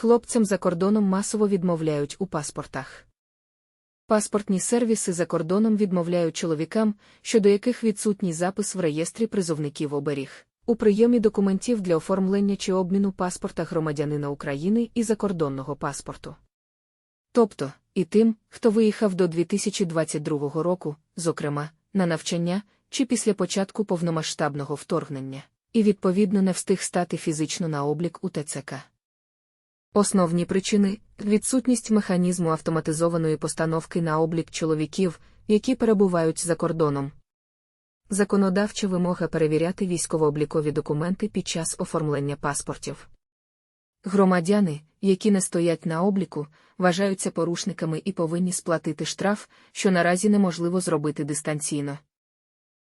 Хлопцям за кордоном масово відмовляють у паспортах. Паспортні сервіси за кордоном відмовляють чоловікам, щодо яких відсутній запис в реєстрі призовників оберіг, у прийомі документів для оформлення чи обміну паспорта громадянина України і закордонного паспорту. Тобто, і тим, хто виїхав до 2022 року, зокрема, на навчання чи після початку повномасштабного вторгнення, і відповідно не встиг стати фізично на облік у ТЦК. Основні причини відсутність механізму автоматизованої постановки на облік чоловіків, які перебувають за кордоном. Законодавча вимога перевіряти військово-облікові документи під час оформлення паспортів. Громадяни, які не стоять на обліку, вважаються порушниками і повинні сплатити штраф, що наразі неможливо зробити дистанційно.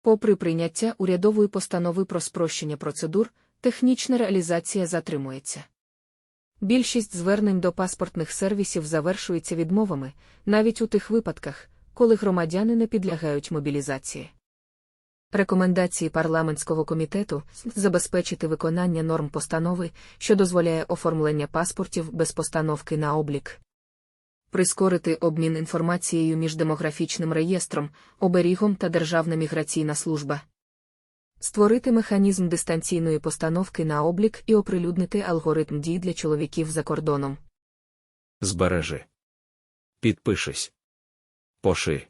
Попри прийняття урядової постанови про спрощення процедур, технічна реалізація затримується. Більшість звернень до паспортних сервісів завершується відмовами, навіть у тих випадках, коли громадяни не підлягають мобілізації. Рекомендації парламентського комітету забезпечити виконання норм постанови, що дозволяє оформлення паспортів без постановки на облік. Прискорити обмін інформацією між демографічним реєстром, оберігом та Державна міграційна служба. Створити механізм дистанційної постановки на облік і оприлюднити алгоритм дій для чоловіків за кордоном. Збережи. Підпишись. Поши.